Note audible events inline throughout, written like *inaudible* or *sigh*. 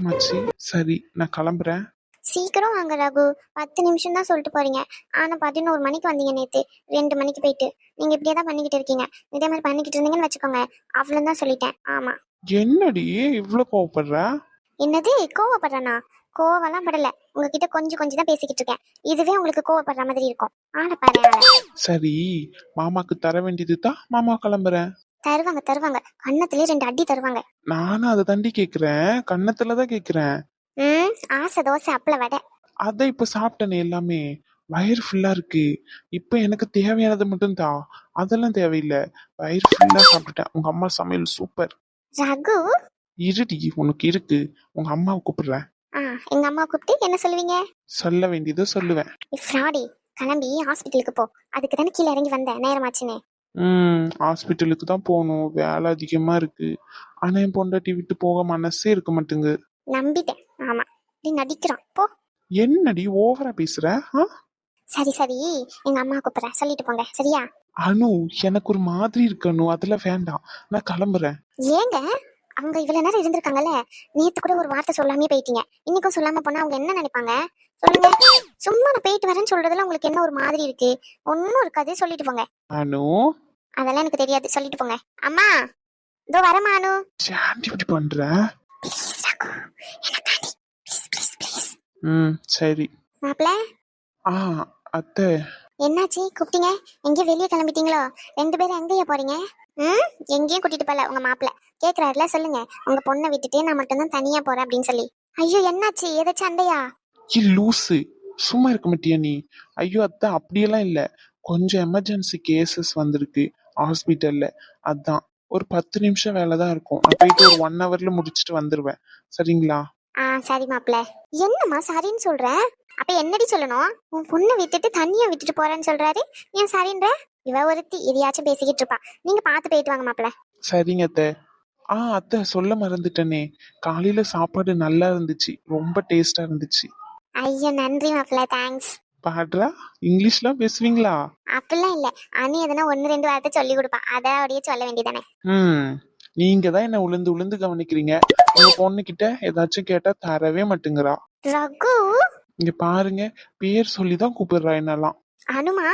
நேரமாச்சு சரி நான் கிளம்புறேன். சீக்கிரம் வாங்க ரகு. பத்து நிமிஷம் தான் சொல்லிட்டு போறீங்க. ஆனா பதினோரு மணிக்கு வந்தீங்க நேத்து. ரெண்டு மணிக்கு போயிட்டு. நீங்க இப்படியே தான் பண்ணிக்கிட்டு இருக்கீங்க. இதே மாதிரி பண்ணிக்கிட்டு இருந்தீங்கன்னு வச்சுக்கோங்க. அவ்வளவுதான் சொல்லிட்டேன். ஆமா. என்னடி? இவ்வளோ கோவப்படுற? என்னது? கோவப்படுறேனா? கோவம்லாம் படல. உங்ககிட்ட கொஞ்சம் கொஞ்சம் தான் பேசிக்கிட்டு இருக்கேன். இதுவே உங்களுக்கு கோவப்படுற மாதிரி இருக்கும். ஆளை பாரு சரி மாமாக்கு தர வேண்டியது தான். மாமா கிளம்புறேன். தருவாங்க தருவாங்க. கண்ணத்துலயே ரெண்டு அடி தருவாங்க. நானும் அதை தாண்டி கேக்குறேன். கன்னத்துல தான் கேக்குறேன். ம் ஆசை தோசை அப்பள வடை. அதை இப்ப சாப்பிட்டேனே எல்லாமே. வயிறு ஃபுல்லா இருக்கு. இப்ப எனக்கு தேவையானது மட்டும் தான் அதெல்லாம் தேவையில்லை. வயிறு ஃபுல்லா சாப்பிட்டுட்டேன். உங்க அம்மா சமையல் சூப்பர். ரகு? இருடி உனக்கு இருக்கு. உங்க அம்மாவை கூப்பிடுறேன். ஆ எங்க அம்மா கூப்பிட்டு என்ன சொல்லுவீங்க? சொல்ல வேண்டியதை சொல்லுவேன். ஃப்ராடி கிளம்பி ஹாஸ்பிட்டலுக்கு போ. அதுக்கு தானே கீழே இறங்கி வந்தேன். நேரமாச்சுன்னு. ம். ஹாஸ்பிட்டலுக்கு தான் போகணும். வேலை அதிகமா இருக்கு. ஆனா என் பொண்டாட்டி விட்டு போக மனசே இருக்க மாட்டேங்குது. நம்பிட்டேன். ஆமா. நீ நடிக்கிறான் போ. என்னடி ஓவரா பேசுற? ஆ? சரி சரி. எங்க அம்மா கூப்பிடுறேன். சொல்லிட்டு போங்க. சரியா? அனு எனக்கு ஒரு மாதிரி இருக்கணும் அதுல வேண்டாம். நான் கிளம்புறேன். ஏங்க? அவங்க இவ்வளவு நேரம் இருந்திருக்காங்கல்ல? நேத்து கூட ஒரு வார்த்தை சொல்லாமே போயிட்டீங்க. இன்னைக்கும் சொல்லாம போனா அவங்க என்ன நினைப்பாங்க? சொல்லுங்க. சும்மா நான் போயிட்டு வரேன்னு சொல்றதுல உங்களுக்கு என்ன ஒரு மாதிரி இருக்கு? ஒன்னும் இருக்காது. சொல்லிட்டு போங்க. அனு? அதெல்லாம் எனக்கு தெரியாது. சொல்லிட்டு போங்க. அம்மா! இதோ வரமா அனு. சாண்டி இப்படி பண்ற? ம் சரி. மாப்பிள்ள ஆ அத்தை. என்னாச்சு? கூப்பிட்டீங்க? எங்கேயும் வெளியே கிளம்பிட்டீங்களோ? ரெண்டு பேரும் எங்கேயா போறீங்க? ம்? எங்கேயும் கூட்டிட்டு போல உங்க மாப்பிள்ள கேக்குறாருல சொல்லுங்க. உங்க பொண்ணை விட்டுட்டு நான் மட்டும்தான் தனியா போறேன் அப்படின்னு சொல்லி. ஐயோ என்னாச்சு? ஏதாச்சும் அண்டையா? இ லூசு. சும்மா இருக்க மாட்டியா நீ? ஐயோ அத்தை அப்படியெல்லாம் இல்ல. கொஞ்சம் எமர்ஜென்சி கேசஸ் வந்திருக்கு ஹாஸ்பிட்டல்ல அதான். ஒரு பத்து நிமிஷம் வேலை தான் இருக்கும். நான் போயிட்டு ஒரு ஒன் ஹவர்ல முடிச்சுட்டு வந்துருவேன். சரிங்களா? ஆ சரி மாப்பிள்ள. என்னம்மா சரின்னு சொல்ற? அப்ப என்னடி சொல்லணும்? உன் பொண்ணை விட்டுட்டு தனியா விட்டுட்டு போறேன்னு சொல்றாரு. ஏன் சரின்ற? இவ ஒருத்தி எதையாச்சும் பேசிக்கிட்டு இருப்பா. நீங்க பார்த்து போயிட்டு வாங்க மாப்பிள்ள. சரிங்க அத்தை. ஆ அத்தை சொல்ல மறந்துட்டேனே. காலையில சாப்பாடு நல்லா இருந்துச்சு. ரொம்ப டேஸ்டா இருந்துச்சு. ஐயோ நன்றி மாப்பிள்ள. தேங்க்ஸ் பாடுறா? இங்கிலீஷ்லாம் பேசுவீங்களா? அப்படிலாம் இல்ல. அனி எதனா ஒன்னு ரெண்டு வார்த்தை சொல்லி கொடுப்பா. அதை அப்படியே சொல்ல வேண்டியதானே ம். நீங்க தான் என்ன உளுந்து உளுந்து கவனிக்கிறீங்க? உங்க பொண்ணு கிட்ட ஏதாச்சும் கேட்டா தரவே மாட்டேங்கிறா. ரகு? இங்க பாருங்க பேர் சொல்லி தான் கூப்பிடுறா என்னெல்லாம். அனுமா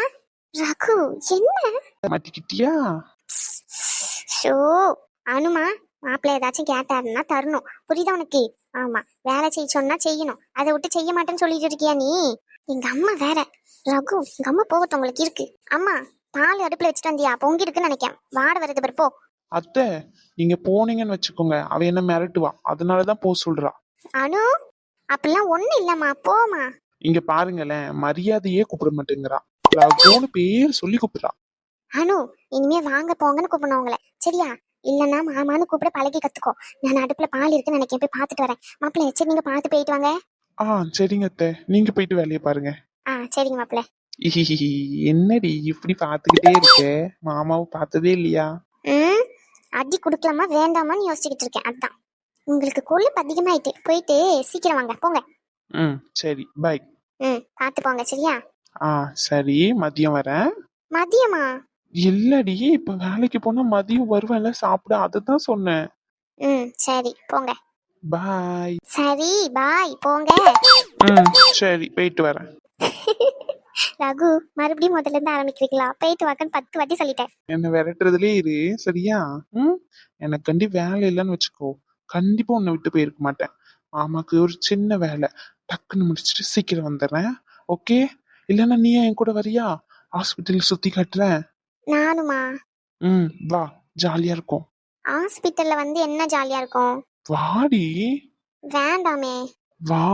ரகு என்ன? மாட்டிக்கிட்டியா? ஷோ அனுமா மாப்பிள்ளை ஏதாச்சும் கேட்டாருன்னா தரணும். புரியுதா உனக்கு? ஆமா வேலை செய்ய சொன்னா செய்யணும். அதை விட்டு செய்ய மாட்டேன்னு சொல்லிட்டு இருக்கியா நீ? எங்க அம்மா வேற. ரகு எங்க அம்மா போகட்டும் உங்களுக்கு இருக்கு. அம்மா பால் அடுப்புல வச்சுட்டு வந்தியா? பொங்கி இருக்குன்னு நினைக்கேன். வாட வருது பாரு போ. அத்தை நீங்க போனீங்கன்னு வச்சுக்கோங்க. அவ என்ன மிரட்டுவா. அதனாலதான் போ சொல்றா. அனு அப்படிலாம் ஒண்ணு இல்லம்மா. போமா இங்க பாருங்களேன். மரியாதையே கூப்பிட மாட்டேங்கிறா. ரகுன்னு பேர் சொல்லி கூப்பிடுறா. அனு இனிமே வாங்க போங்கன்னு கூப்பிடணும் உங்களை. சரியா? இல்லன்னா மாமான்னு கூப்பிட பழகி கத்துக்கோ. நான் அடுப்புல பால் இருக்குன்னு நினைக்கிறேன் போய் பார்த்துட்டு வரேன். மாப்பிள்ளை சரி நீங்க பார்த்து போயிட்டு வாங்க. ஆ சரிங்க அத்தை. நீங்க போயிட்டு வேலையை பாருங்க. ஆ சரிங்க மாப்பிள்ளை. என்னடி இப்படி பாத்துக்கிட்டே இருக்க? மாமாவை பார்த்ததே இல்லையா? ம்? அடி கொடுக்கலாமா வேண்டாமான்னு யோசிச்சுக்கிட்டு இருக்கேன். அதான். உங்களுக்கு கொழுப்பு அதிகமாயிட்டு போயிட்டு சீக்கிரம் வாங்க. போங்க. ம் சரி. பை ம் பார்த்து போங்க சரியா? ஆ சரி. மதியம் வரேன். மதியமா? இல்லடி இப்ப வேலைக்கு போனா மதியம் வருவேன்ல சாப்பிட. அதுதான் சொன்னேன். ம் சரி. போங்க. பாய் சரி பாய் போங்க. ம் சரி. போயிட்டு வரேன். *laughs* ரகு மறுபடியும் முதல்ல இருந்து ஆரம்பிக்கிறீங்களா? போயிட்டு வாக்கன்னு பத்து வாட்டி சொல்லிட்டேன். என்ன விரட்டுறதுலயே இரு சரியா? ம்? எனக்கு கண்டி வேலை இல்லைன்னு வச்சுக்கோ. கண்டிப்பா உன்னை விட்டு போயிருக்க மாட்டேன். மாமாக்கு ஒரு சின்ன வேலை. டக்குன்னு முடிச்சுட்டு சீக்கிரம் வந்துடுறேன். ஓகே? இல்லைன்னா நீ என் கூட வரியா? ஹாஸ்பிட்டல் சுத்தி காட்டுறேன். நானுமா ம் வா. ஜாலியா இருக்கும். ஹாஸ்பிட்டல்ல வந்து என்ன ஜாலியா இருக்கும்? வாடி. வேண்டாமே. வா.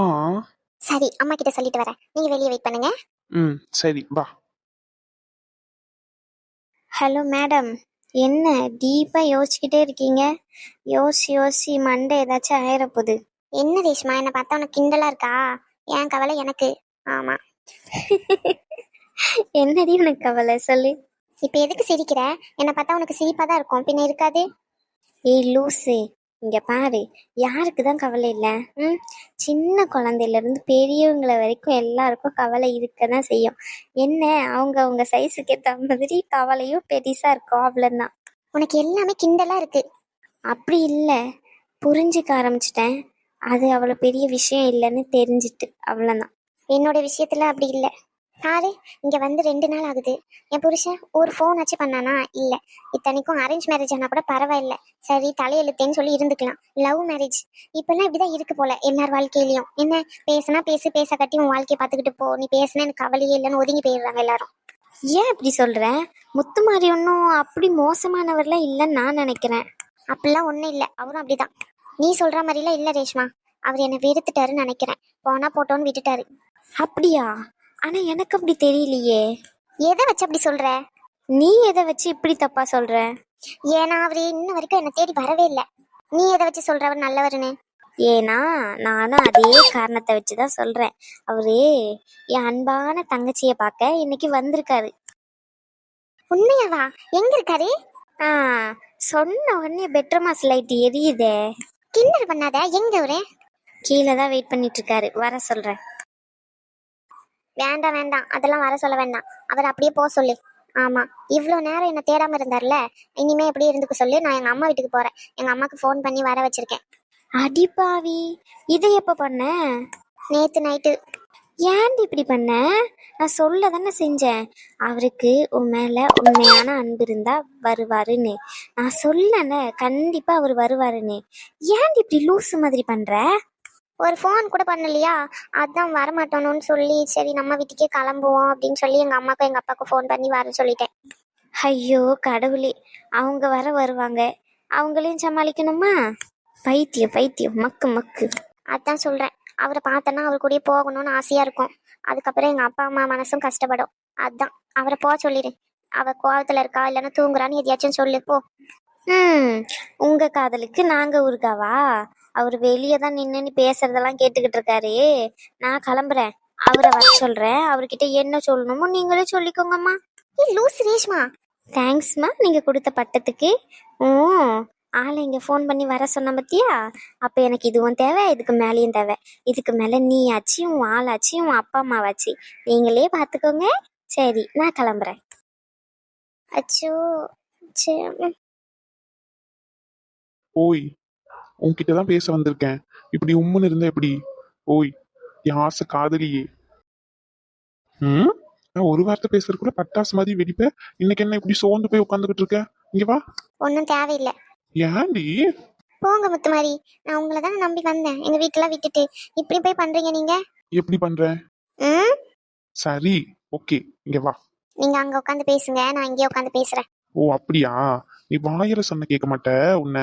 சரி அம்மா கிட்ட சொல்லிட்டு வரேன். நீங்க வெளியே வெயிட் பண்ணுங்க. ம் சரி வா. ஹலோ மேடம் என்ன டீப்பாக யோசிச்சுக்கிட்டே இருக்கீங்க? யோசி யோசி மண்டை ஏதாச்சும் ஆயிரப்போகுது என்ன ரேஷ்மா என்னை பார்த்தா உனக்கு கிண்டலாக இருக்கா? என் கவலை எனக்கு? ஆமாம் என்னடி உனக்கு கவலை? சொல்லு. இப்போ எதுக்கு சிரிக்கிற? என்னை பார்த்தா உனக்கு சிரிப்பாக தான் இருக்கும். பின்ன இருக்காது. ஏய் லூசு. இங்க பாரு யாருக்கு தான் கவலை இல்லை? ம்? சின்ன குழந்தையிலேருந்து பெரியவங்களை வரைக்கும் எல்லாருக்கும் கவலை இருக்க தான் செய்யும். என்ன அவங்க அவங்க சைஸுக்கு ஏற்ற மாதிரி கவலையும் பெருசாக இருக்கும் அவ்வளோதான் உனக்கு எல்லாமே கிண்டலா இருக்கு. அப்படி இல்லை. புரிஞ்சுக்க ஆரம்பிச்சிட்டேன். அது அவ்வளோ பெரிய விஷயம் இல்லைன்னு தெரிஞ்சிட்டு அவ்வளோதான் என்னோட விஷயத்துல அப்படி இல்லை. பாரு இங்க வந்து ரெண்டு நாள் ஆகுது. என் புருஷன் ஒரு ஃபோன் வச்சு பண்ணானா? இல்ல. இத்தனைக்கும் அரேஞ்ச் மேரேஜ் ஆனா கூட பரவாயில்ல. சரி தலையெழுத்தேன்னு சொல்லி இருந்துக்கலாம். லவ் மேரேஜ் இப்பெல்லாம் இப்படிதான் இருக்கு போல. எல்லார் வாழ்க்கையிலயும். என்ன? பேசினா பேசு பேச கட்டி உன் வாழ்க்கைய பாத்துக்கிட்டு போ. நீ பேசினா எனக்கு கவலையே இல்லைன்னு ஒதுங்கி போயிடுறாங்க எல்லாரும். ஏன் இப்படி சொல்ற? முத்துமாரி ஒன்றும் அப்படி மோசமானவர்லாம் இல்லைன்னு நான் நினைக்கிறேன். அப்படிலாம் ஒன்றும் இல்லை. அவரும் அப்படிதான். நீ சொல்ற மாதிரிலாம் இல்லை ரேஷ்மா. அவர் என்னை வெறுத்துட்டாருன்னு நினைக்கிறேன். போனா போட்டோன்னு விட்டுட்டாரு. அப்படியா? ஆனா எனக்கு அப்படி தெரியலையே. எதை வச்சு அப்படி சொல்ற? நீ எதை வச்சு இப்படி தப்பா சொல்ற? ஏன்னா அவரு இன்ன வரைக்கும் என்ன தேடி வரவே இல்லை. நீ எதை வச்சு சொல்ற? அவர் நல்லவருன்னு. ஏன்னா நானும் அதே காரணத்தை வச்சுதான் சொல்றேன். அவரு என் அன்பான தங்கச்சிய பார்க்க இன்னைக்கு வந்திருக்காரு. உண்மையாவா? எங்க இருக்காரு? ஆ சொன்ன உடனே பெட்ரூமாஸ் லைட் எரியுதே. கிண்டல் பண்ணாத? எங்க அவரு? கீழே தான் வெயிட் பண்ணிட்டு இருக்காரு. வர சொல்றேன். வேண்டாம் வேண்டாம் அதெல்லாம் வர சொல்ல வேண்டாம். அவர் அப்படியே போக சொல்லு. ஆமா. இவ்வளோ நேரம் என்ன தேடாம இருந்தார்ல? இனிமே எப்படி இருந்துக்க சொல்லி. நான் எங்க அம்மா வீட்டுக்கு போறேன். எங்க அம்மாக்கு ஃபோன் பண்ணி வர வச்சிருக்கேன். அடிப்பாவி இதை எப்ப பண்ண? நேத்து நைட்டு ஏன்டி இப்படி பண்ண? நான் சொல்ல தானே செஞ்சேன். அவருக்கு உன் மேல உண்மையான அன்பு இருந்தா வருவாருன்னு. நான் சொல்லல கண்டிப்பா அவர் வருவாருன்னு. ஏன்டி இப்படி லூசு மாதிரி பண்ற? ஒரு ஃபோன் கூட பண்ணலையா? அதான் வரமாட்டோன்னு சொல்லி சரி நம்ம வீட்டுக்கே கிளம்புவோம் அப்படின்னு சொல்லி எங்க அம்மாக்கும் எங்க அப்பாவுக்கும் ஃபோன் பண்ணி வர சொல்லிட்டேன். ஐயோ கடவுளே அவங்க வர வருவாங்க. அவங்களையும் சமாளிக்கணுமா? பைத்தியம் பைத்தியம் மக்கு மக்கு. அதான் சொல்றேன். அவரை பார்த்தோன்னா அவர் கூடயே போகணும்னு ஆசையா இருக்கும். அதுக்கப்புறம் எங்க அப்பா அம்மா மனசும் கஷ்டப்படும். அதான். அவரை போக சொல்லிடு. அவ கோவத்துல இருக்கா இல்லைன்னா தூங்குறான்னு எதையாச்சும் சொல்லு போ. ம் உங்க காதலுக்கு நாங்க ஊருக்காவா அவர் வெளியே தான் நின்று பேசுறதெல்லாம் கேட்டுக்கிட்டு இருக்காரு. நான் கிளம்புறேன். அவரை வர சொல்றேன். அவர்கிட்ட என்ன சொல்லணுமோ நீங்களே சொல்லிக்கோங்கம்மா. ஏ லூஸ் ரேஷ்மா. தேங்க்ஸ்மா நீங்க கொடுத்த பட்டத்துக்கு. ஓ ஆளை இங்கே ஃபோன் பண்ணி வர சொன்ன பத்தியா? அப்போ எனக்கு இதுவும் தேவை இதுக்கு மேலேயும் தேவை. இதுக்கு மேலே நீ ஆச்சு உன் ஆளாச்சு உன் அப்பா அம்மாவாச்சு. நீங்களே பார்த்துக்கோங்க சரி நான் கிளம்புறேன். அச்சோ சரி ஓய் உன்கிட்ட தான் பேச வந்திருக்கேன். இப்படி உம்முன்னு இருந்தா எப்படி? ஓய் என் ஆசை காதலியே. ம்? நான் ஒரு வார்த்தை பேசுறதுக்குள்ள பட்டாசு மாதிரி வெடிப்ப. இன்னைக்கு என்ன இப்படி சோர்ந்து போய் உட்காந்துக்கிட்டு இருக்க? இங்க வா. ஒன்றும் தேவையில்லை. ஏன்டி? போங்க முத்துமாரி. நான் உங்களை தானே நம்பி வந்தேன். எங்க வீட்டுல விட்டுட்டு. இப்படி போய் பண்றீங்க நீங்க? எப்படி பண்ற? ம்? சரி ஓகே. இங்க வா. நீங்க அங்க உட்காந்து பேசுங்க. நான் இங்கே உட்காந்து பேசுறேன். ஓ அப்படியா? நீ வாயில சொன்ன கேட்க மாட்ட உன்னை.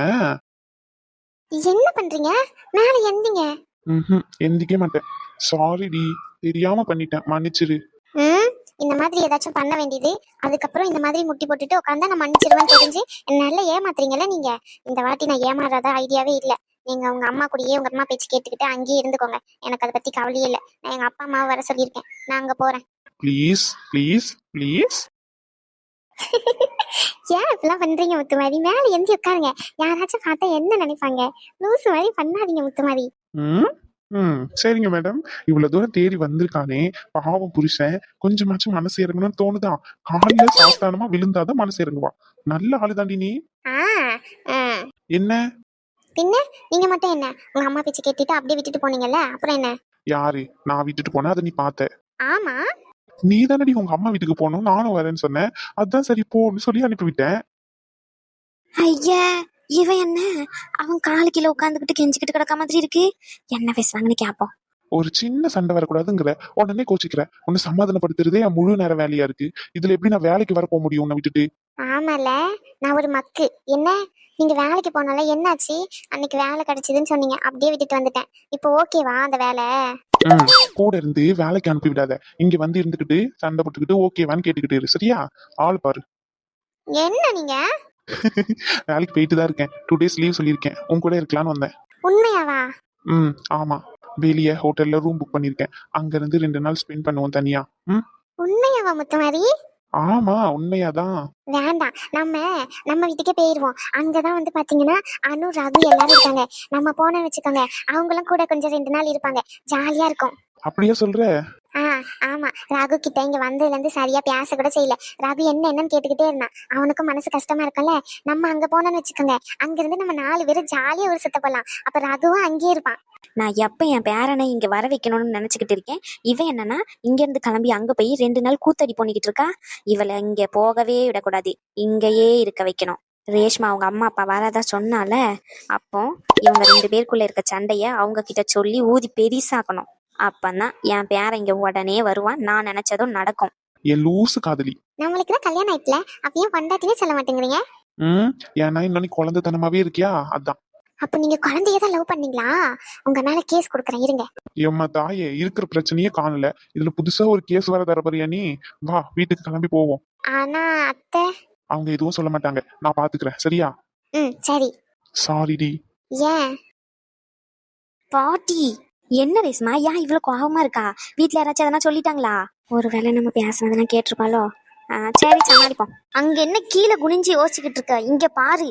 என்ன பண்றீங்க? மேல எந்தீங்க ம் எந்திக்க மாட்டேன். சாரி டி. தெரியாம பண்ணிட்டேன். மன்னிச்சிரு. ம்? இந்த மாதிரி ஏதாச்சும் பண்ண வேண்டியது. அதுக்கப்புறம் இந்த மாதிரி முட்டி போட்டுட்டு உட்காந்தா நான் மன்னிச்சிருவேன்னு தெரிஞ்சு என்ன நல்லா ஏமாத்துறீங்கல்ல நீங்க? இந்த வாட்டி நான் ஏமாறாத ஐடியாவே இல்ல. நீங்க உங்க அம்மா கூடயே உங்க அம்மா பேச்சு கேட்டுக்கிட்டு அங்கேயே இருந்துக்கோங்க. எனக்கு அதை பத்தி கவலையே இல்லை. நான் எங்க அப்பா அம்மாவை வர சொல்லியிருக்கேன். நான் அங்க போறேன். ப்ளீஸ் ப்ளீஸ் ப்ளீஸ் ஏன் இப்பெல்லாம் பண்றீங்க முத்துமாரி? மேல எந்தி உட்காருங்க. யாராச்சும் பார்த்தா என்ன நினைப்பாங்க? லூசு மாதிரி பண்ணாதீங்க முத்துமாரி. ம் ம். சரிங்க மேடம். இவ்வளவு தூரம் தேடி வந்திருக்கானே. பாவம் புருஷன். கொஞ்சமாச்சும் மனசு இறங்கணும்னு தோணுதா? காலையில சாஸ்தானமா விழுந்தாதான் மனசு இறங்குவா. நல்ல ஆளு தாண்டி நீ. என்ன? பின்ன? நீங்க மட்டும் என்ன? உங்க அம்மா பேச்சு கேட்டுட்டு அப்படியே விட்டுட்டு போனீங்கல்ல? அப்புறம் என்ன? யாரு? நான் விட்டுட்டு போனா அதை நீ பார்த்த. ஆமா. நீ தானடி உங்க அம்மா வீட்டுக்கு போகணும். நானும் வரேன்னு சொன்னேன். அதான் சரி போன்னு சொல்லி அனுப்பிவிட்டேன் ஐயா இவன் என்ன? அவன் காலு கீழே உட்காந்துக்கிட்டு கெஞ்சிக்கிட்டு கிடக்க மாதிரி இருக்கு. என்ன பேசுவாங்கன்னு கேட்போம் ஒரு சின்ன சண்டை வரக்கூடாதுங்கிற. உடனே கோச்சிக்கிற. உன்னை சமாதானப்படுத்துறதே என் முழு நேர வேலையா இருக்கு. இதுல எப்படி நான் வேலைக்கு வர போக முடியும் உன்னை விட்டுட்டு? ஆமால. நான் ஒரு மக்கு. என்ன? நீங்க வேலைக்கு போனால என்னாச்சு? அன்னைக்கு வேலை கிடைச்சதுன்னு சொன்னீங்க. அப்படியே விட்டுட்டு வந்துட்டேன். இப்போ ஓகேவா அந்த வேலை? கூட இருந்து வேலைக்கு அனுப்பி விடாத. இங்க வந்து இருந்துகிட்டு சண்டை போட்டுக்கிட்டு ஓகேவான்னு கேட்டுக்கிட்டு இரு சரியா? ஆள் பாரு. என்ன நீங்க? *laughs* வேலைக்கு போயிட்டு தான் இருக்கேன். டூ டேஸ் லீவ் சொல்லியிருக்கேன். உன் கூட இருக்கலாம்னு வந்தேன். உண்மையாவா? ம் ஆமா. வெளியே ஹோட்டல்ல ரூம் புக் பண்ணியிருக்கேன். அங்க இருந்து ரெண்டு நாள் ஸ்பெண்ட் பண்ணுவோம் தனியா. ம்? உண்மையாவா முத்துமாரி? ஆமா உண்மையாதான். வேண்டாம். நம்ம நம்ம வீட்டுக்கே போயிருவோம். அங்கதான் வந்து பாத்தீங்கன்னா அனு ரகு எல்லாரும் இருக்காங்க. நம்ம போன வச்சுக்கோங்க. அவங்களும் கூட கொஞ்சம் ரெண்டு நாள் இருப்பாங்க. ஜாலியா இருக்கும். அப்படியா சொல்ற? ஆ ஆமா. ராகு கிட்ட இங்க வந்ததுல இருந்து சரியா பேச கூட செய்யல. ராகு என்ன என்னன்னு கேட்டுக்கிட்டே இருந்தான். அவனுக்கும் மனசு கஷ்டமா இருக்கும்ல நம்ம அங்க போனோம்னு வச்சுக்கோங்க. அங்க இருந்து நம்ம நாலு பேரும் ஜாலியா ஒரு சுத்த போலாம். அப்ப ராகுவும் அங்கேயே இருப்பான். நான் எப்ப என் பேரனை இங்க வர வைக்கணும்னு நினைச்சுக்கிட்டு இருக்கேன்? இவன் என்னன்னா இங்க இருந்து கிளம்பி அங்க போய் ரெண்டு நாள் கூத்தடி பண்ணிக்கிட்டு இருக்கா? இவளை இங்க போகவே விடக்கூடாது. இங்கேயே இருக்க வைக்கணும். ரேஷ்மா அவங்க அம்மா அப்பா வரதா சொன்னால அப்போ இவங்க ரெண்டு பேருக்குள்ள இருக்க சண்டைய அவங்க கிட்ட சொல்லி ஊதி பெரிசாக்கணும். அப்பதான் என் பேரன் இங்க உடனே வருவான். நான் நினைச்சதும் நடக்கும். என் லூசு காதலி. நம்மளுக்கு தான் கல்யாணம் ஆயிட்டுல. அப்பயும் கொண்டாட்டியே சொல்ல மாட்டேங்கிறீங்க? ம் ஏன்னா இன்னும் நீ குழந்தைத்தனமாவே இருக்கியா? அதான். அப்ப நீங்க குழந்தைய தான் லவ் பண்ணீங்களா? உங்க மேல கேஸ் கொடுக்குறேன் இருங்க. எம்மா தாயே இருக்கிற பிரச்சனையே காணல. இதுல புதுசா ஒரு கேஸ் வர தரப்பறியா நீ? வா வீட்டுக்கு கிளம்பி போவோம். ஆனா அத்தை. அவங்க எதுவும் சொல்ல மாட்டாங்க. நான் பாத்துக்கிறேன். சரியா? ம் சரி. சாரிடி ஏன்? பாட்டி. என்ன ரேஸ்மா ஏன் இவ்வளோ கோபமா இருக்கா? வீட்டில் யாராச்சும் எதனா சொல்லிட்டாங்களா? ஒருவேளை நம்ம பேசினதெல்லாம் கேட்டிருப்பாளோ? சரி சமாளிப்போம். அங்க என்ன கீழே குனிஞ்சு யோசிச்சுக்கிட்டு இருக்க? இங்க பாரு.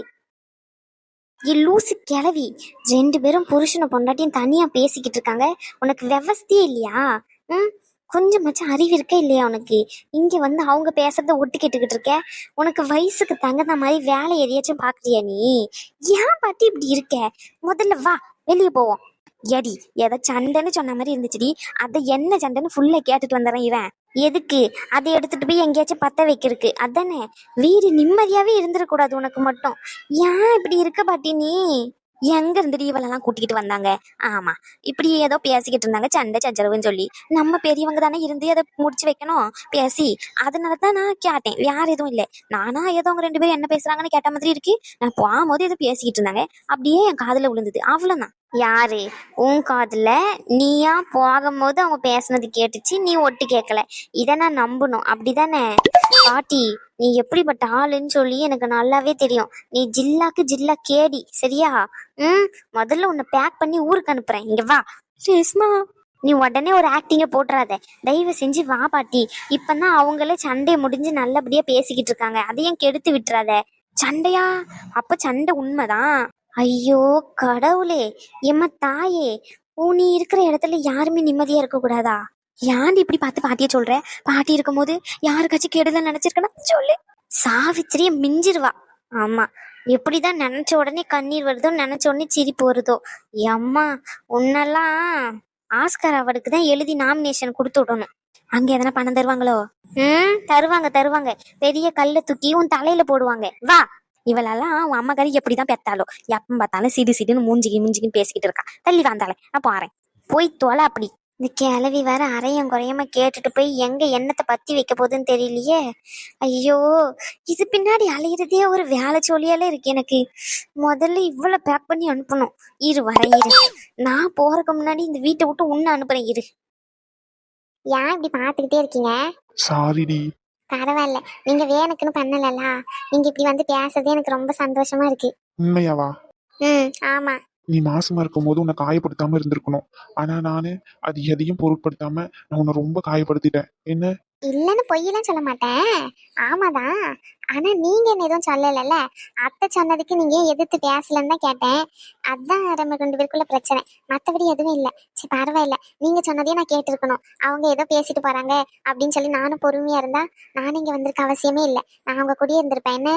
ஏ லூசு கிளவி ரெண்டு பேரும் புருஷனை பொண்டாட்டியும் தனியா பேசிக்கிட்டு இருக்காங்க. உனக்கு விவஸ்தையே இல்லையா? ம் கொஞ்சமாச்சும் அறிவு இருக்கா இல்லையா உனக்கு? இங்க வந்து அவங்க பேசுறத ஒட்டு கேட்டுக்கிட்டு இருக்க? உனக்கு வயசுக்கு தகுந்த மாதிரி வேலை எதையாச்சும் பாக்குறியா நீ? ஏன் பாட்டி இப்படி இருக்க? முதல்ல வா வெளியே போவோம். எடி ஏதோ சண்டைன்னு சொன்ன மாதிரி இருந்துச்சுடி. அதை என்ன சண்டைன்னு ஃபுல்லா கேட்டுட்டு வந்துடுறேன் இவன். எதுக்கு? அதை எடுத்துட்டு போய் எங்கேயாச்சும் பத்த வைக்கிறதுக்கு. அதானே? வீடு நிம்மதியாவே இருந்துடக்கூடாது உனக்கு மட்டும். ஏன் இப்படி இருக்க பாட்டி நீ? எங்க இருந்து இவளெல்லாம் கூட்டிக்கிட்டு வந்தாங்க? ஆமா. இப்படி ஏதோ பேசிக்கிட்டு இருந்தாங்க சண்டை சச்சரவுன்னு சொல்லி. நம்ம பெரியவங்க தானே இருந்து அதை முடிச்சு வைக்கணும்? பேசி. அதனால தான் நான் கேட்டேன். வேற எதுவும் இல்லை. நானா ஏதோ அவங்க ரெண்டு பேரும் என்ன பேசுறாங்கன்னு கேட்ட மாதிரி இருக்கு. நான் போகும்போது ஏதோ பேசிக்கிட்டு இருந்தாங்க. அப்படியே என் காதுல விழுந்தது. அவ்வளவுதான். யாரு? உன் காதுல நீயா போகும்போது அவங்க பேசுனது கேட்டுச்சு. நீ ஒட்டு கேட்கல. இதை நான் நம்பணும். அப்படிதானே? பாட்டி நீ எப்படிப்பட்ட ஆளுன்னு சொல்லி எனக்கு நல்லாவே தெரியும். நீ ஜில்லாக்கு ஜில்லா கேடி சரியா? ம் முதல்ல உன்னை பேக் பண்ணி ஊருக்கு அனுப்புறேன். இங்க வா. ரேஸ்மா நீ உடனே ஒரு ஆக்டிங்க போட்டுறாத. தயவு செஞ்சு வா பாட்டி. இப்பதான் அவங்களே சண்டையை முடிஞ்சு நல்லபடியா பேசிக்கிட்டு இருக்காங்க. அதையும் கெடுத்து விட்டுறாத. சண்டையா? அப்ப சண்டை உண்மைதான். ஐயோ கடவுளே. எம்ம தாயே. ஓ நீ இருக்கிற இடத்துல யாருமே நிம்மதியா இருக்க கூடாதா ஏன் இப்படி பார்த்து பாட்டிய சொல்ற? பாட்டி இருக்கும்போது யாருக்காச்சும் கெடுதல் நினைச்சிருக்கனா சொல்லு. சாவித்திரிய மிஞ்சிருவா. ஆமா. எப்படிதான் நினைச்ச உடனே கண்ணீர் வருதோ நினைச்ச உடனே சிரிப்பு வருதோ அம்மா உன்னெல்லாம் ஆஸ்கர் அவருக்கு தான் எழுதி நாமினேஷன் கொடுத்து விடணும். அங்க எதனா பணம் தருவாங்களோ? ம் தருவாங்க தருவாங்க. பெரிய கல்ல தூக்கி உன் தலையில போடுவாங்க. வா. இவளெல்லாம் உன் அம்மா கறி எப்படிதான் பெத்தாலோ எப்ப பார்த்தாலும் சிடு சிடுன்னு மூஞ்சிக்கு மூஞ்சிக்கு பேசிக்கிட்டு இருக்கா. தள்ளி வந்தாலே நான் போறேன். போய் தொலை அப்படி. இந்த கிளவி வேற அரையும் குறையமா கேட்டுட்டு போய் எங்க எண்ணத்தை பத்தி வைக்க போகுதுன்னு தெரியலையே? ஐயோ இது பின்னாடி அலையிறதே ஒரு வேலை சொல்லியாலே இருக்கு எனக்கு. முதல்ல இவ்வளவு பேக் பண்ணி அனுப்பணும். இரு இரு. நான் போறதுக்கு முன்னாடி இந்த வீட்டை விட்டு உன்னை அனுப்புறேன் இரு. ஏன் இப்படி பார்த்துக்கிட்டே இருக்கீங்க? சாரிடி பரவாயில்ல. நீங்க வேணுக்குன்னு பண்ணலல்ல நீங்க இப்படி வந்து பேசுறது எனக்கு ரொம்ப சந்தோஷமா இருக்கு. உண்மையாவா? ம் ஆமா. நீ மாசமா இருக்கும் போது உன்னை காயப்படுத்தாம இருந்திருக்கணும். ஆனா நானு அது எதையும் பொருட்படுத்தாம நான் உன்னை ரொம்ப காயப்படுத்திட்டேன். என்ன? இல்லைன்னு பொய்யெல்லாம் சொல்ல மாட்டேன். ஆமாதான் ஆனா நீங்க என்ன எதுவும் சொல்லலைல்ல? அத்தை சொன்னதுக்கு நீங்க எதிர்த்து பேசலன்னு தான் கேட்டேன். அதான் நம்ம ரெண்டு பேருக்குள்ள பிரச்சனை. மத்தபடி எதுவும் இல்லை. சரி பரவாயில்ல. நீங்க சொன்னதையும் நான் கேட்டிருக்கணும். அவங்க ஏதோ பேசிட்டு போறாங்க அப்படின்னு சொல்லி நானும் பொறுமையா இருந்தா நானும் இங்க வந்திருக்க அவசியமே இல்லை. நான் அவங்க கூடயே இருந்திருப்பேன். என்ன?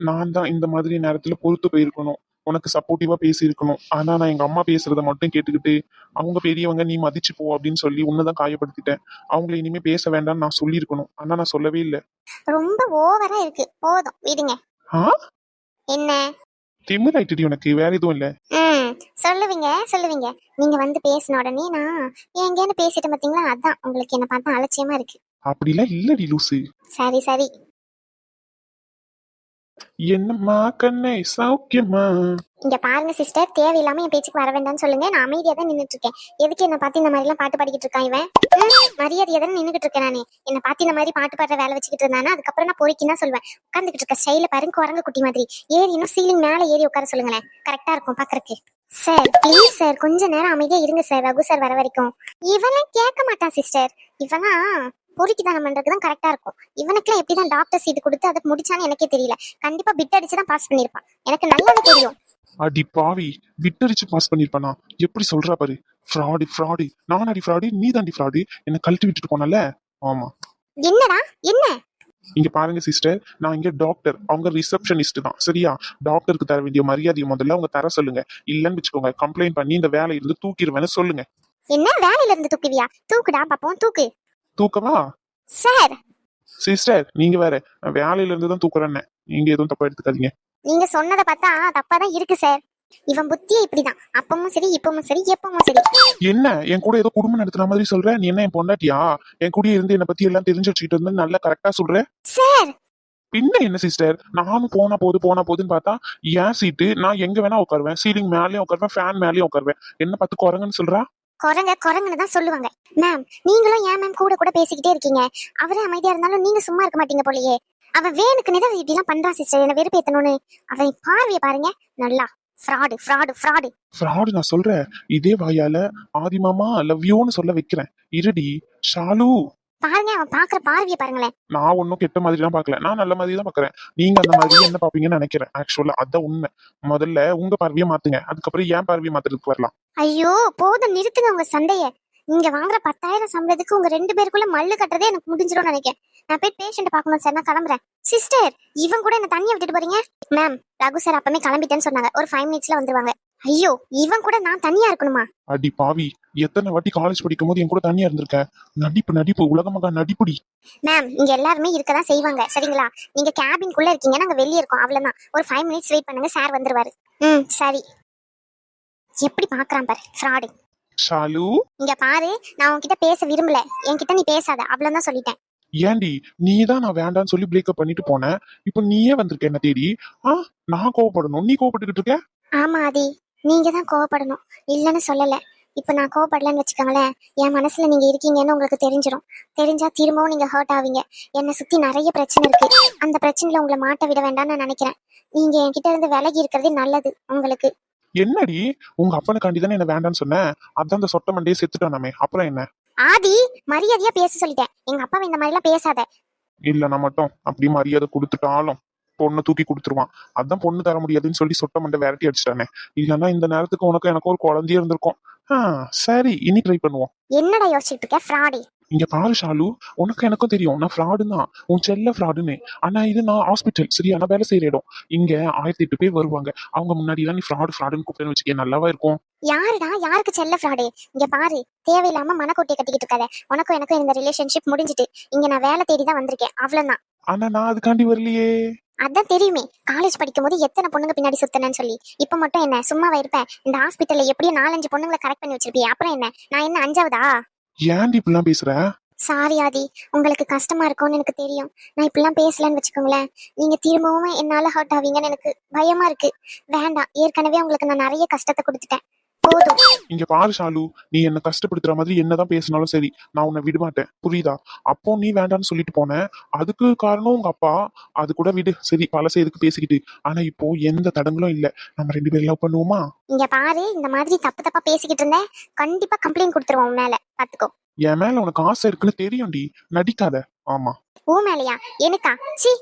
நான் தான் இந்த மாதிரி நேரத்துல பொறுத்து போயிருக்கணும். உனக்கு சப்போர்ட்டிவா பேசியிருக்கணும். ஆனா நான் எங்க அம்மா பேசுறத மட்டும் கேட்டுக்கிட்டு அவங்க பெரியவங்க நீ மதிச்சு போ அப்படின்னு சொல்லி உன்னதான் காயப்படுத்திட்டேன். அவங்கள இனிமே பேச வேண்டாம்னு நான் சொல்லியிருக்கணும். ஆனா நான் சொல்லவே இல்லை. ரொம்ப ஓவரா இருக்கு. போதும். விடுங்க. ஆ? என்ன? திமிராயிட்டுடி உனக்கு. வேற எதுவும் இல்ல. ம். சொல்லுவீங்க சொல்லுவீங்க. நீங்க வந்து பேசின உடனே நான் எங்கேன்னு பேசிட்டு பார்த்தீங்களா அதான் உங்களுக்கு என்ன பார்த்தா அலட்சியமா இருக்கு. அப்படிலாம் இல்லடி லூசு. சரி சரி. என்னம்மா கண்ணை சௌக்கியமா? இங்க பாருங்க சிஸ்டர் தேவையில்லாம என் பேச்சுக்கு வர வேண்டாம்னு சொல்லுங்க. நான் அமைதியா தான் நின்னுட்டு இருக்கேன் எதுக்கு என்ன பார்த்து இந்த மாதிரி எல்லாம் பாட்டு பாடிக்கிட்டு இருக்கான் இவன்? ம், மரியாதையா தானே நின்னுகிட்டு இருக்கேன் நானு. என்ன பார்த்து இந்த மாதிரி பாட்டு பாடுற வேலை வச்சுக்கிட்டு இருந்தானா? அதுக்கப்புறம் நான் பொறுக்கின்னு தான் சொல்வேன். உட்காந்துக்கிட்டு இருக்க ஸ்டைல பாருங்க குரங்கு குட்டி மாதிரி. ஏறி இன்னும் சீலிங் மேல ஏறி உட்கார சொல்லுங்களேன். கரெக்டா இருக்கும் பாக்குறதுக்கு. சார் ப்ளீஸ் சார் கொஞ்ச நேரம் அமைதியா இருங்க சார் ரகு சார் வர வரைக்கும். இவெல்லாம் கேட்க மாட்டான் சிஸ்டர் இவனா பொறுக்கி தானம் தான் கரெக்டா இருக்கும். இவனுக்குலாம் எப்படிதான் டாக்டர் சீட் கொடுத்து அதை முடிச்சான்னு எனக்கே தெரியல. கண்டிப்பா பிட் அடிச்சு தான் பாஸ் பண்ணிருப்பான் எனக்கு நல்லாவே தெரியும். அடி பாவி விட்டரிச்சு பாஸ் பண்ணிருப்பானா எப்படி சொல்றா பாரு? ஃப்ராடு ஃப்ராடு நான் அடி ஃப்ராடு நீ தாண்டி ஃப்ராடு என்ன கழட்டி விட்டுட்டு போனல? ஆமா. என்னடா? என்ன? இங்க பாருங்க சிஸ்டர் நான் இங்க டாக்டர் அவங்க ரிசப்ஷனிஸ்ட் தான். சரியா? டாக்டருக்கு தர வேண்டிய மரியாதையை முதல்ல அவங்க தர சொல்லுங்க. இல்லன்னு வச்சுக்கோங்க கம்ப்ளைண்ட் பண்ணி இந்த வேலையில இருந்து தூக்கிடுவேன்னு சொல்லுங்க. என்ன? வேலையில இருந்து தூக்குவியா? தூக்குடா பாப்போம் தூக்கு. தூக்கவா? சார். சிஸ்டர் நீங்க வேற நான் வேலையில இருந்து தான் தூக்குறேன்னு நீங்க எதுவும் தப்பா எடுத்துக்காதீங்க. நீங்க சொன்னதை பார்த்தா தப்பா தான் இருக்கு சார். இவன் புத்தியே இப்படிதான். அப்பவும் சரி இப்பவும் சரி எப்பவும் சரி. என்ன? என் கூட ஏதோ குடும்பம் நடத்துற மாதிரி சொல்ற? நீ என்ன என் பொண்டாட்டியா? என் கூட இருந்து என்னை பத்தி எல்லாம் தெரிஞ்சு வச்சுக்கிட்டு வந்து நல்லா கரெக்டா சொல்ற? சார். பின்ன என்ன சிஸ்டர்? நானும் போனா போது போனா போதுன்னு பார்த்தா என் சீட்டு நான் எங்க வேணா உட்காருவேன். சீலிங் மேலயும் உட்காருவேன் ஃபேன் மேலயும் உட்காருவேன். என்ன பார்த்து குரங்குன்னு சொல்றா? குரங்க குரங்குன்னு தான் சொல்லுவாங்க. மேம் நீங்களும் ஏன் மேம் கூட கூட பேசிக்கிட்டே இருக்கீங்க? அவரே அமைதியா இருந்தாலும் நீங்க சும்மா இருக்க மாட்டீங்க போலயே. அவன் வேனுக்கு தான் இப்படி எல்லாம் பண்றான் சிஸ்டர் என்ன வெறுப்பேத்தணும்னு. அவன் பார்வைய பாருங்க. நல்லா ஃப்ராடு ஃப்ராடு ஃப்ராடு ஃப்ராடு நான் சொல்றேன். இதே வாயால ஆதிமாமா லவ் யூன்னு சொல்ல வைக்கிறேன். இருடி ஷாலு. பாருங்க அவன் பாக்குற பார்வைய பாருங்களேன். நான் ஒன்னும் கெட்ட மாதிரி தான் பாக்கல நான் நல்ல மாதிரி தான் பாக்குறேன். நீங்க அந்த மாதிரி என்ன பாப்பீங்கன்னு நினைக்கிறேன். ஆக்சுவலா அதான் உண்மை. முதல்ல உங்க பார்வையை மாத்துங்க. அதுக்கப்புறம் ஏன் பார்வையை மாத்துறதுக்கு வரலாம். ஐயோ போதும் நிறுத்துங்க உங்க சண்டைய. நீங்க வாங்குற பத்தாயிரம் சம்பளத்துக்கு உங்க ரெண்டு பேருக்குள்ள மல்லு கட்டுறதே எனக்கு முடிஞ்சிடும் நினைக்கிறேன். நான் போய் பேஷண்ட் பார்க்கணும் சார் நான் கிளம்புறேன். சிஸ்டர் இவன் கூட என்ன தனியா விட்டுட்டு போறீங்க? மேம் ரகு சார் அப்பமே கிளம்பிட்டேன்னு சொன்னாங்க. ஒரு ஃபைவ் மினிட்ஸ்ல வந்துருவாங்க. ஐயோ இவன் கூட நான் தனியா இருக்கணுமா? அடி பாவி எத்தனை வாட்டி காலேஜ் படிக்கும் போது என் கூட தனியா இருந்திருக்கேன் நடிப்பு நடிப்பு உலகமகா நடிப்புடி. மேம் இங்க எல்லாருமே இருக்கதான் செய்வாங்க சரிங்களா? நீங்க கேபின்குள்ள இருக்கீங்க நாங்க வெளியே இருக்கோம் அவ்வளவுதான். ஒரு ஃபைவ் மினிட்ஸ் வெயிட் பண்ணுங்க சார் வந்துருவாரு. ம் சரி. எப்படி பாக்குறான் பாரு ஃப்ராடு ஷாலு? இங்க பாரு நான் உன்கிட்ட பேச விரும்பல. என்கிட்ட நீ பேசாத அவ்வளவுதான் சொல்லிட்டேன். ஏண்டி நீ தான் நான் வேண்டாம்னு சொல்லி பிரேக்கப் பண்ணிட்டு போனேன் இப்போ நீயே வந்திருக்க என்ன தேடி? ஆ நான் கோவப்படணும் நீ கோவப்பட்டுக்கிட்டு இருக்க? ஆமா ஆதி. நீங்க தான் கோவப்படணும். இல்லைன்னு சொல்லல. இப்ப நான் கோவப்படலன்னு வச்சுக்கோங்களேன் என் மனசுல நீங்க இருக்கீங்கன்னு உங்களுக்கு தெரிஞ்சிடும் தெரிஞ்சா திரும்பவும் நீங்க ஹர்ட் ஆவீங்க. என்னை சுத்தி நிறைய பிரச்சனை இருக்கு. அந்த பிரச்சனையில உங்களை மாட்ட விட வேண்டாம்னு நான் நினைக்கிறேன். நீங்க என்கிட்ட இருந்து விலகி இருக்கிறது நல்லது உங்களுக்கு. என்னடி? உங்க அப்பனுக்காண்டி தானே என்ன வேண்டாம்னு சொன்னேன் அதான் அந்த சொட்ட மண்டையே செத்துட்டானாமே அப்புறம் என்ன? ஆதி மரியாதையா பேச சொல்லிட்டேன். எங்க அப்பாவை இந்த மாதிரி எல்லாம் பேசாத. இல்ல நான் மட்டும் அப்படி மரியாதை கொடுத்துட்டாலும். பொண்ணு தூக்கி கொடுத்துருவான். அதான் பொண்ணு தர முடியாதுன்னு சொல்லி சொட்ட மண்டை விரட்டி அடிச்சிட்டானே. இல்லைன்னா இந்த நேரத்துக்கு உனக்கு எனக்கு ஒரு குழந்தையே இருந்திருக்கும். சரி இனி ட்ரை பண்ணுவோம். என்னடா யோசிச்சுட்டு இருக்க? ஃப்ராடி இங்க பாரு ஷாலு உனக்கு எனக்கும் தெரியும். நான் ஃப்ராடு தான். உன் செல்ல ஃப்ராடுன்னு ஆனா இது நான் ஹாஸ்பிட்டல் சரியா? நான் வேலை செய்யற இடம். இங்க ஆயிரத்தி எட்டு பேர் வருவாங்க. அவங்க முன்னாடி எல்லாம் நீ ஃப்ராடு ஃப்ராடுன்னு கூப்பிட்டேன்னு வச்சுக்கே நல்லாவா இருக்கும்? யாருடா? யாருக்கு செல்ல ஃப்ராடு இங்க பாரு தேவையில்லாம மனக்கோட்டையை கட்டிக்கிட்டு இருக்காத. உனக்கும் எனக்கும் இந்த ரிலேஷன்ஷிப் முடிஞ்சிட்டு. இங்க நான் வேலை தேடி தான் வந்திருக்கேன். அவ்வளவுதான். ஆனா நான் அதுக்காண்டி வரலையே. அதான் தெரியுமே. காலேஜ் படிக்கும் போது எத்தனை பொண்ணுங்க பின்னாடி சுத்தனேன்னு சொல்லி. இப்ப மட்டும் என்ன சும்மாவா இருப்பேன்? இந்த ஹாஸ்பிட்டல்ல எப்படியும் நாலஞ்சு பொண்ணுங்களை கரெக்ட் பண்ணி வச்சிருப்பியே. அப்புறம் என்ன? நான் என்ன அஞ்சாவதா? ஏன்டி இப்படிலாம் பேசுற? சாரி ஆதி உங்களுக்கு கஷ்டமா இருக்கும்னு எனக்கு தெரியும். நான் இப்படிலாம் பேசலன்னு வச்சுக்கோங்களேன். நீங்க திரும்பவும் என்னால ஹர்ட் ஆவீங்கன்னு எனக்கு பயமா இருக்கு. வேண்டாம் ஏற்கனவே உங்களுக்கு நான் நிறைய கஷ்டத்தை கொடுத்துட்டேன். போதும். இங்க பாரு ஷாலு நீ என்ன கஷ்டப்படுத்துற மாதிரி என்னதான் பேசினாலும் சரி நான் உன்னை விட மாட்டேன் புரியுதா? அப்போ நீ வேண்டாம்னு சொல்லிட்டு போன. அதுக்கு காரணம் உங்க அப்பா. அது கூட விடு. சரி பழச எதுக்கு பேசிக்கிட்டு? ஆனா இப்போ எந்த தடங்களும் இல்ல. நம்ம ரெண்டு பேரும் லவ் பண்ணுவோமா? இங்க பாரு இந்த மாதிரி தப்பு தப்பா பேசிக்கிட்டு இருந்தேன். கண்டிப்பா கம்ப்ளைண்ட் கொடுத்துருவோம் உன் மேல. பாத்துக்கோ. என் மேல உனக்கு ஆசை இருக்குன்னு தெரியும்டி. நடிக்காத. ஆமா. ஊ மேலையா? எனக்கா? சி.